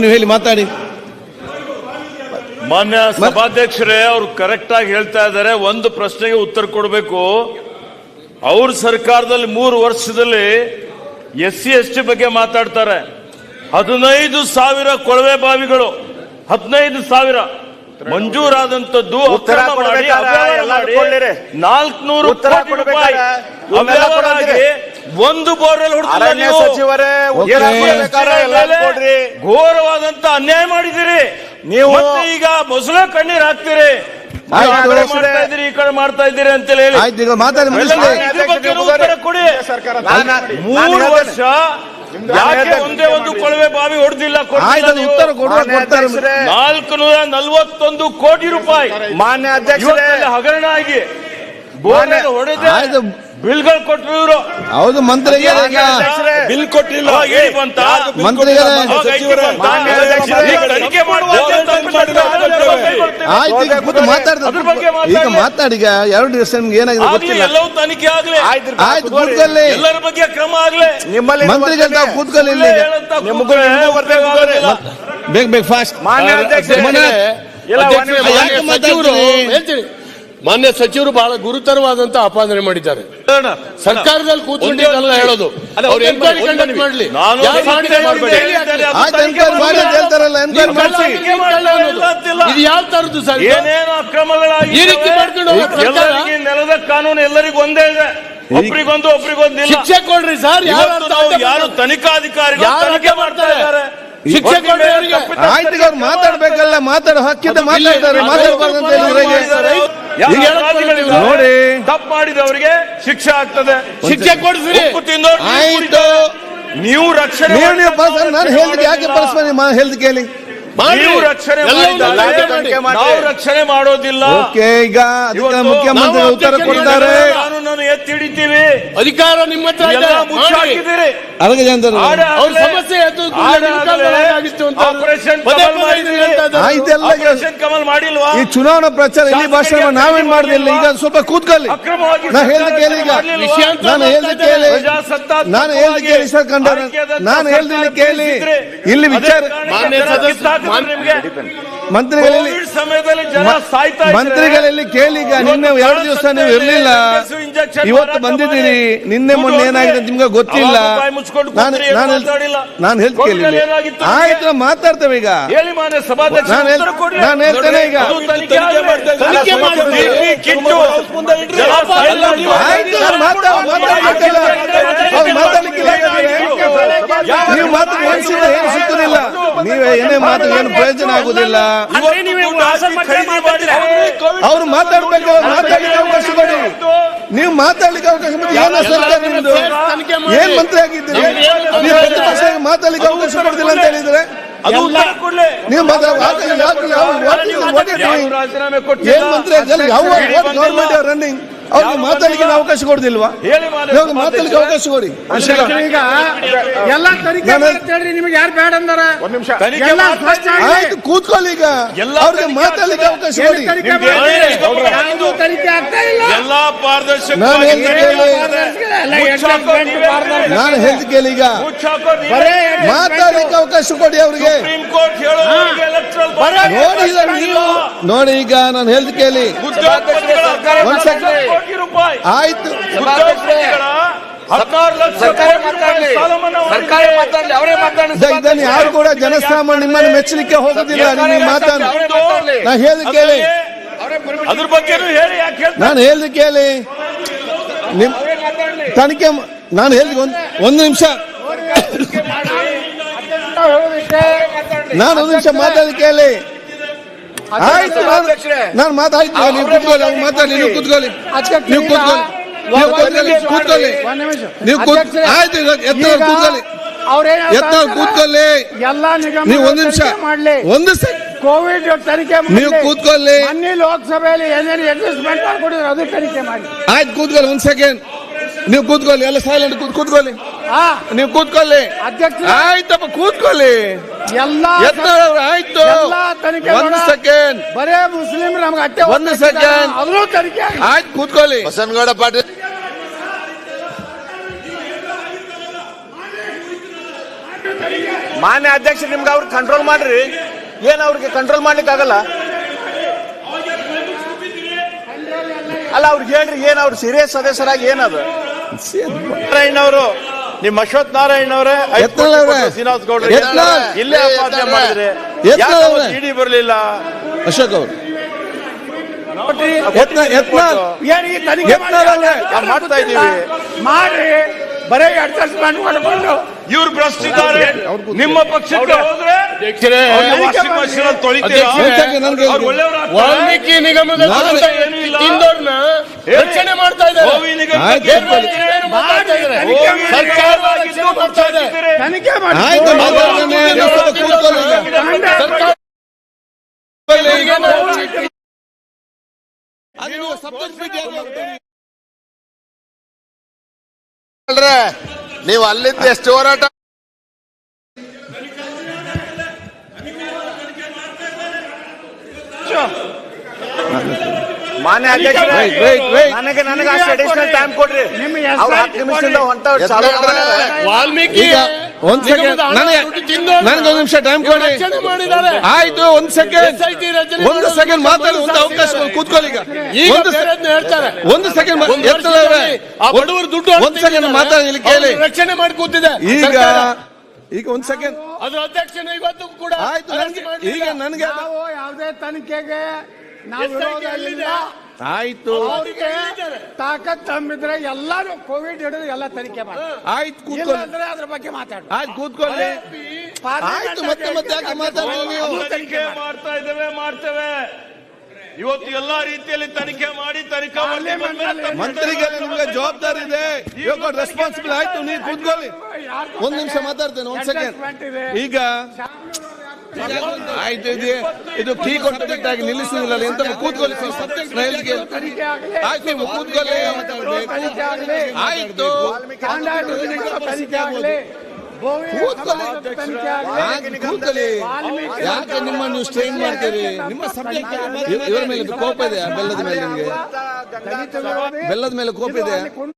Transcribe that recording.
ನೀವು ಹೇಳಿ ಮಾತಾಡಿ. ಮಾನ್ಯ ಸಭಾಧ್ಯಕ್ಷರೇ ಅವ್ರು ಕರೆಕ್ಟ್ ಆಗಿ ಹೇಳ್ತಾ ಇದ್ದಾರೆ. ಒಂದು ಪ್ರಶ್ನೆಗೆ ಉತ್ತರ ಕೊಡಬೇಕು. ಅವ್ರ ಸರ್ಕಾರದಲ್ಲಿ ಮೂರು ವರ್ಷದಲ್ಲಿ ಎಸ್ ಸಿ ಎಸ್ ಟಿ ಬಗ್ಗೆ ಮಾತಾಡ್ತಾರೆ. ಹದಿನೈದು ಸಾವಿರ ಕೊಳವೆ ಬಾವಿಗಳು ಹದಿನೈದು ಸಾವಿರ. ಮಂಜೂರಾದಂತದ್ದು. ನಾಲ್ಕುನೂರು ರೂಪಾಯಿ ಒಂದು ಬೋರ್ವೆಲ್ ಸಚಿವರೇ ಘೋರವಾದಂತ ಅನ್ಯಾಯ ಮಾಡಿದಿರಿ ನೀವು- ಮತ್ತೆ ಈಗ ಮೊಸಳೆ ಕಣ್ಣೀರ್ ಹಾಕ್ತೀರಿ. ಆ ಮಾಡ್ತಾ ಇದ್ದೀರಿ ಈ ಕಡೆ ಮಾಡ್ತಾ ಇದ್ದೀರಿ ಅಂತ ಹೇಳಿ. ಮಾತಾಡಿ ಕೊಡಿ. ಮೂರು ವರ್ಷ ಯಾಕೆ ಒಂದೇ ಒಂದು ಕೊಳವೆ ಬಾವಿ ಹೊಡೆದಿಲ್ಲ ನಾಲ್ಕು ನೂರ ನಲ್ವತ್ತೊಂದು ಕೋಟಿ ರೂಪಾಯಿ ಮಾನ್ಯ ಅಧ್ಯಕ್ಷರೇ. ಹಗರಣ ಆಗಿ ಹೊಡೆದ. ಬಿಲ್ಗಳು ಕೊಟ್ಟರು ಇವರು. ಹೌದು ಮಂತ್ರಿಗೆ ಈಗ ಬಿಲ್ ಕೊಟ್ಟಿಲ್ಲ. ಮಾಡಿದ್ದಾರೆ. ಆಯ್ತು ಈಗ ಕೂತು ಈಗ ಮಾತಾಡಿ. ಈಗ ಎರಡು ದಿವಸ ನಿಮ್ಗೆ ಏನಾಗಿದೆ ಗೊತ್ತಿಲ್ಲ. ಎಲ್ಲವೂ ತನಿಖೆ ಆಗ್ಲಿ. ಆಯ್ತು ಕೂತ್ಕೊಳ್ಳಿ. ಎಲ್ಲರ ಬಗ್ಗೆ ಕ್ರಮ ಆಗ್ಲಿ. ನಿಮ್ಮಲ್ಲಿ ಮಂತ್ರಿಗಳು ನಾವು ಕೂತ್ಕೊಳ್ಳಿ ಇಲ್ಲಿ. ನಿಮಗೂ ಬೇಗ ಬೇಗ ಫಾಸ್ಟ್ ಮಾನ್ಯ ಒಂದೇ- ಯಾಕೆ ಮಾತಾಡ್ತೀರಿ? ಹೇಳ್ತೀನಿ. ಮಾನ್ಯ ಸಚಿವರು ಬಹಳ ಗುರುತರವಾದಂತ ಆಪಾದನೆ ಮಾಡಿದ್ದಾರೆ. ಸರ್ಕಾರದಲ್ಲಿ ಕೂತ್ಕೊಂಡು ಇದೆಲ್ಲ ಹೇಳೋದು. ಅವ್ರು ಎನ್ಕ್ವೈರಿ ಕಂಡಕ್ಟ್ ಮಾಡ್ಲಿ. ಇದು ಯಾವ ತರದ್ದು ಸರ್? ಏನೇನು ಅಕ್ರಮಗಳಾಗಿ ಈ ರೀತಿ ಮಾಡ್ಕೊಂಡು ನೆಲದ ಕಾನೂನು ಎಲ್ಲರಿಗೂ ಒಂದೇ ಇದೆ. ಒಬ್ರಿಗೊಂದು ಒಬ್ರಿಗೊಂದು ಶಿಕ್ಷೆ ಕೊಡ್ರಿ ಸರ್. ಯಾರು? ತನಿಖಾಧಿಕಾರಿಗಳು ಯಾರು ತನಿಖೆ ಮಾಡ್ತಾ? ಇದ್ದಾರೆ? ಆಯ್ತು ಅವ್ರು ಮಾತಾಡ್ಬೇಕಲ್ಲ ಮಾತಾಡೋ ಹಕ್ಕಿದ್ದ ಮಾತಾಡ್ತಾರೆ ಮಾತಾಡಬಾರ್ದು ಮಾತಾಡ್ಬಾರ್ದು ನೋಡಿ. ತಪ್ಪು ಮಾಡಿದವರಿಗೆ ಶಿಕ್ಷೆ ಆಗ್ತದೆ. ಶಿಕ್ಷೆ ಕೊಡ್ಸಿರಿ. ಆಯ್ತು. ನೀವು ರಕ್ಷಣೆ ನಾನು ಹೇಳಿದ್ ಯಾಕೆ ಬಳಸ್ಬೇಕು ಹೇಳಿದ್ ಕೇಳಿ. ನೀವು ರಕ್ಷಣೆ. ನಾವು ರಕ್ಷಣೆ ಮಾಡೋದಿಲ್ಲ. ಓಕೆ ಈಗ ಮುಖ್ಯಮಂತ್ರಿ ಉತ್ತರ ಕೊಡ್ತಾರೆ. ಕಾನೂನನ್ನು ಅಧಿಕಾರ ನಿಮ್ಮ ಹತ್ರ ಇದೆ. ಎಲ್ಲ ಮುಚ್ಚಿ ಮಾಡಿ. ಹಾಕಿದ್ದೀರಿ ಅದಕ್ಕೆ ಜನರು ಅವ್ರ ಸಮಸ್ಯೆ ಆಗಿತ್ತು ಅಂತ ಪದೇ ಕಮಲ್ ಪದೇ ಇದನ್ನ ಮಾಡಿದ್ದೀರಿ. ಹೇಳ್ತಾ ಇದ್ದಾರೆ. ಆಯ್ತೆಲ್ಲ ಆಪರೇಷನ್ ಕಮಲ್ ಮಾಡಿಲ್ವಾ? ಈ ಚುನಾವಣಾ ಪ್ರಚಾರ ಇಲ್ಲಿ ಭಾಷಣ ನಾವೇನ್ ಮಾಡಿದಿಲ್ಲ? ಈಗ ಸ್ವಲ್ಪ ಕೂತ್ಕೊಳ್ಳಿ. ಅಕ್ರಮವಾಗಿ ನಾ ಹೇಳಿದ ಕೇಳಿ ಈಗ. ಮಾಡ್ಲಿಲ್ವಾ? ವಿಷಯಾಂತರ ನಾನು ಹೇಳ್ದ ಕೇಳಿ. ಪ್ರಜಾಸತ್ತಾತ್ಮಕವಾಗಿ ನಾನು ಹೇಳ್ದ ಕೇಳಿ ಸರ್ ಕಂಡ ನಾನು ಹೇಳ್ದಿಲ್ಲ ಕೇಳಿ. ಇಲ್ಲಿ ವಿಚಾರ ಮಾನ್ಯ ಜನ ಸದಸ್ಯ- ಮಾನ್ಯ- ಮಂತ್ರಿಗಳಲ್ಲಿ ಕೋವಿಡ್ ಸಮಯದಲ್ಲಿ ಜನ ಸಾಯ್ತಾ ಮಂತ್ರಿಗಳಲ್ಲಿ ಕೇಳಿ ಈಗ ನಿನ್ನೆ ಎರಡು ದಿವಸ ನೀವು ಇರ್ಲಿಲ್ಲ. ಇವತ್ತು ಬಂದಿದ್ದೀರಿ ನಿನ್ನೆ ಮೊನ್ನೆ ಏನಾಗಿದೆ ಅಂತ ನಿಮ್ಗೆ ಗೊತ್ತಿಲ್ಲ ನಾನು ಕೇಳಿ ಆಯ್ತು ನಾವು ಮಾತಾಡ್ತೇವೆ ಈಗ ಹೇಳಿ ಮಾನ್ಯ ಸಭಾಧ್ಯಕ್ಷ ನಾನು ಹೇಳ್- ನಾನು ಹೇಳ್ತೇನೆ ಈಗ. ನೀವು ಮಾತು ಮನಸ್ಸಿಂದ ಏನು ಸಿಕ್ಕುದಿಲ್ಲ ನೀವೇ ಏನೇ ಮಾತು ಏನು ಪ್ರಯೋಜನ ಆಗುದಿಲ್ಲ ಅವ್ರು ಮಾತಾಡ್ಬೇಕು ಮಾತಾಡ್ಲಿಕ್ಕೆ ಅವಕಾಶ ಕೊಡಿ ನೀವು ಮಾತಾಡ್ಲಿಕ್ಕೆ ಅವಕಾಶ ಸರ್ಕಾರ ನಿಮ್ದು. ಏನ್ ಮಂತ್ರಿ ಆಗಿದ್ದೀರಿ? ನೀವು ಪ್ರತಿಪಕ್ಷ ಮಾತಾಡ್ಲಿಕ್ಕೆ ಅವಕಾಶ ಕೊಡ್ತಿಲ್ಲ ಅಂತ ಹೇಳಿದ್ರೆ? ಅದು. ನೀವು ಮಾತಾಡ ಏನ್ ಮಂತ್ರಿ ರನ್ನಿಂಗ್ ಅವ್ರಿಗೆ ಮಾತಾಡ್ಲಿಕ್ಕೆ ನಾವು ಅವಕಾಶ ಕೊಡುದಿಲ್ವಾ? ಹೇಳಿ ಇವಾಗ ಮಾತಾಡ್ಲಿಕ್ಕೆ ಅವಕಾಶ ಕೊಡಿ. ಈಗ ಎಲ್ಲ ತನಿಖೆ ನಾನು- ನಿಮ್ಗೆ ಯಾರು ಬೇಡ ಅಂದಾರ? ಒಂದ್ ನಿಮಿಷ. ತನಿಖೆ ಎಲ್ಲ ಮಾಡ್ತಾ ಸ್ಪಷ್ಟ ಆಗಿ ಆಯ್ತು ಕೂತ್ಕೊಳ್ಳಿ ಈಗ. ಎಲ್ಲ ಅವ್ರಿಗೆ ತನಿಖೆ ಮಾತಾಡ್ಲಿಕ್ಕೆ ಅವಕಾಶ ಏನು ಕೊಡಿ. ತನಿಖೆ ನಿಮ್ಗೆ ಮಾಡಿ? ಹೇಳಿ. ಯಾವ್ದು ತನಿಖೆ ಆಗ್ತಾ ಇಲ್ಲ? ಎಲ್ಲಾ ಪಾರದರ್ಶಕ ನಾನು ಹೆಲ್ತ್ ಕೇಳಿ. ಎಲ್ಲ ಎಂಟರ್ಟೈನ್ಮೆಂಟ್ ಪಾರದರ್ಶಕ. ನಾನು ಹೇಳ್ದು ಕೇಳಿ ಈಗ. ಬರೇ ಮಾತಾಡ್ಲಿಕ್ಕೆ ಅವಕಾಶ ಕೊಡಿ ಅವ್ರಿಗೆ. ಸುಪ್ರೀಂ ಕೋರ್ಟ್ ನೋಡಿ ಈಗ ನೀವು. ನೋಡಿ ಈಗ ನಾನು ಹೇಳ್ದು ಕೇಳಿ. ಒಂದ್ second. ಕೋಟಿ ರೂಪಾಯಿ. ಆಯ್ತು. ಹದಿನಾರು ಲಕ್ಷ ಸರ್ಕಾರ ಮಾತಾಡ್ಲಿ. ಅವರೇ ಮಾತಾಡ್ಲಿ ಇದನ್ನು ಯಾರು ಕೂಡ ಜನಸಾಮಾನ್ಯ ನಿಮ್ಮನ್ನು ಮೆಚ್ಚಲಿಕ್ಕೆ ಹೋಗೋದಿಲ್ಲ ನಿಮ್ಗೆ ಮಾತಾಡ ನಾ ಹೇಳಿ ಕೇಳಿ. ಅದ್ರ ಬಗ್ಗೆ ಹೇಳಿ ಯಾಕೆ ಹೇಳ್ತಾರೆ ನಾನು ಹೇಳ್ದು ಕೇಳಿ. ನಿಮ್ ತನಿಖೆ ಮ- ನಾನು ಹೇಳಿ ಒಂದು ಒಂದು ನಿಮಿಷ. ನಾನು ಒಂದು ನಿಮಿಷ ಮಾತಾಡಿ ಕೇಳಿ. ಆಯ್ತು ನಾನು ಮಾತಾಡ್ತೀನಿ ನೀವು ಕೂತ್ಕೊಳ್ಳಿ ಅವ್ರು ಮಾತಾಡಿ. ನೀವು ಕೂತ್ಕೊಳ್ಳಿ. ನೀವು ಕೂತ್ಕೊಳ್ಳಿ. ನೀವು ಕೂತ್ಕೊಳ್ಳಿ ಕೂತ್ಕೊಳ್ಳಿ. ನೀವು ಕೂತ್ ಆಯ್ತು ಈಗ ಎತ್ತ ಈಗ ಕೂತ್ಕೊಳ್ಳಿ. ಅವ್ರೇನ್ ಹೇಳ್ತಾ ಎತ್ತ ಕೂತ್ಕೊಳ್ಳಿ. ಎಲ್ಲಾ ನಿಗಮ ನೀವು ಒಂದು ನಿಮಿಷ. ಒಂದು ಸೆಕ್ ಕೋವಿಡ್ ತನಿಖೆ. ನೀವು ಕೂತ್ಕೊಳ್ಳಿ. ಅನ್ನಿ ಲೋಕಸಭೆಯಲ್ಲಿ ಏನೇನು ಅಡ್ಜಸ್ಟ್ಮೆಂಟ್ ಮಾಡ್ಕೊಡಿದ್ರು ಅದು ತನಿಖೆ ಮಾಡಿ ಆಯ್ತು ಕೂತ್ಕೊಳ್ಳಿ ಒಂದು ಸೆಕೆಂಡ್ ನೀವು ಕೂತ್ಕೊಳ್ಳಿ ಎಲ್ಲ ಸೈಲೆಂಟ್ ಕೂತ್ ಕೂತ್ಕೊಳ್ಳಿ. ನೀವು ಕೂತ್ಕೊಳ್ಳಿ. ಅಧ್ಯಕ್ಷ ಆಯ್ತಪ್ಪ ಕೂತ್ಕೊಳ್ಳಿ. ಆಯ್ತು. ಒಂದು ಸೆಕೆಂಡ್ ಬರೇ ಮುಸ್ಲಿಂ ನಮ್ಗೆ ಅಟ್ಟೆ ಒಂದು second. ಅದ್ರೂ ತನಿಖೆ. ಆಯ್ತು ಕೂತ್ಕೊಳ್ಳಿ. ಬಸನಗೌಡ ಪಾಟೀಲ್. ಮಾನ್ಯ ಅಧ್ಯಕ್ಷ ನಿಮ್ಗೆ ಅವ್ರಿಗೆ ಕಂಟ್ರೋಲ್ ಮಾಡ್ರಿ. ಏನ್ ಅವ್ರಿಗೆ ಕಂಟ್ರೋಲ್ ಮಾಡ್ಲಿಕ್ಕೆ ಆಗಲ್ಲ ಅಲ್ಲ ಅವ್ರಿಗೆ ಹೇಳ್ರಿ ಏನ್ ಅವ್ರು ಸೀರಿಯಸ್ ಸದಸ್ಯರಾಗಿ ಏನದು? ಅವರು ನಿಮ್ಮ ಅಶ್ವಥ್ ನಾರಾಯಣ ಅವರೇ. ಶ್ರೀನಿವಾಸ್ ಗೌಡ್ರು. ಇಲ್ಲೇ ಅಪಾದನೆ ಮಾಡಿದ್ರೆ. ಇಡಿ ಬರಲಿಲ್ಲ? ಅಶೋಕ್ ಅವರು. ಮಾಡ್ತಾ. ಮಾಡ್ರಿ. ಬರೀ ಅಡ್ಜಸ್ಟ್ಮೆಂಟ್ ಮಾಡ್ಕೊಂಡು. ಇವ್ರು ಭ್ರಷ್ಟಿದ್ದಾರೆ. ನಿಮ್ಮ ಪಕ್ಷಕ್ಕೆ. ಹೋದ್ರೆ ವಾಲ್ಮೀಕಿ ನಿಗಮದ ನಾನು- ಇಲ್ಲ. ತಿಂದೋರ್ನ ರಕ್ಷಣೆ ಮಾಡ್ತಾ ಇದ್ದಾರೆ. ತನಿಖೆ ಮಾಡಿ ನೀವು ಅಲ್ಲಿಂದ ಎಷ್ಟು ಹೋರಾಟ ಮಾನ್ಯ ಅಧ್ಯಕ್ಷ. ನನಗೆ ನನಗೆ ಅಷ್ಟು ಅಡಿಷನಲ್ ಟೈಮ್ ಕೊಡ್ರಿ. ನಿಮ್ಮ ಅವ್ರು ಹತ್ತು ನಿಮಿಷದಿಂದ ಹೊಂಟ ಚಾಲು ಮಾಡ್ಯಾರ. ವಾಲ್ಮೀಕಿ. ಈಗ ಒಂದ್ ಸೆಕೆಂಡ್ ನನಗೆ ಒಂದ್ ನಿಮಿಷ ಟೈಮ್ ಕೊಡಿ. ಆಯ್ತು ಒಂದ್ ಸೆಕೆಂಡ್ ಒಂದು ಸೆಕೆಂಡ್ ಮಾತಾಡಿ ಒಂದು ಅವಕಾಶ ಕೂತ್ಕೊಳ್ಳಿ ಈಗ. ಈಗ ಒಂದು ಸೆಕೆಂಡ್ ಬಡವರು ದುಡ್ಡು ಒಂದ್ ಸೆಕೆಂಡ್ ಮಾತಾಡಿ ಇಲ್ಲಿ ಕೇಳಿ. ರಕ್ಷಣೆ ಮಾಡಿ ಕೂತಿದೆ. ಈಗ ಈಗ ಒಂದ್ ಸೆಕೆಂಡ್ ಅದ್ರ ಅಧ್ಯಕ್ಷ ಇವತ್ತು ಕೂಡ ಆಯ್ತು. ಈಗ ನನಗೆ ಯಾವುದೇ ತನಿಖೆಗೆ ನಾವು ವಿರೋಧ ಇಲ್ಲ ಆಯ್ತು. ಅವ್ರಿಗೆ ತಾಕತ್ ತಮ್ಮಿದ್ರೆ ಎಲ್ಲಾರು ಕೋವಿಡ್ ಹಿಡಿದು ಎಲ್ಲ ತನಿಖೆ ಮಾಡಿ. ಆಯ್ತು ಕೂತ್ಕೊಳ್ಳಿ. ಇಲ್ಲಾಂದ್ರೆ ಅದ್ರ ಬಗ್ಗೆ ಮಾತಾಡ. ಆಯ್ತು ಕೂತ್ಕೊಳ್ಳಿ. ಆಯ್ತು ಮತ್ತೆ ಮತ್ತೆ ಯಾಕೆ ನೀವು? ತನಿಖೆ ಮಾಡ್ತಾ ಇದ್ದೇವೆ ಮಾಡ್ತೇವೆ. ಇವತ್ತು ಎಲ್ಲಾ ರೀತಿಯಲ್ಲಿ ತನಿಖೆ ಮಾಡಿ ತನಿಖಾ ಮಾಡಿ ಬಂದ್ಮೇಲೆ ತಪ್ಪು ಮಂತ್ರಿಗೆ ನಿಮ್ಗೆ ಜವಾಬ್ದಾರಿ ಇದೆ. ಇವಾಗ ರೆಸ್ಪಾನ್ಸಿಬಲ್ ಆಯ್ತು ನೀವು ಕೂತ್ಕೊಳ್ಳಿ. ಒಂದ್ ನಿಮಿಷ ಮಾತಾಡ್ತೇನೆ ಒಂದ್ ಸೆಕೆಂಡ್ ಈಗ ಆಯ್ತು, ಇದು ಕೀ ಕೊಟ್ಟಿದ್ದಾಗಿ ನಿಲ್ಲಿಸುವುದಿಲ್ಲ ಎಂತ ಕೂತ್ಕೊಳ್ಳಿ ಆಯ್ತು, ನೀವು ಕೂತ್ಕೊಳ್ಳಿ. ಆಯ್ತು. ಯಾಕೆ ನಿಮ್ಮನ್ನು ಸ್ಟ್ರೈನ್ ಮಾಡ್ತೀರಿ? ನಿಮ್ಮ ಇವರ ಮೇಲೆ ಕೋಪ ಇದೆ, ಬೆಲ್ಲದ ಮೇಲೆ ನಿಮಗೆ. ಬೆಲ್ಲದ ಮೇಲೆ ಕೋಪ ಇದೆ.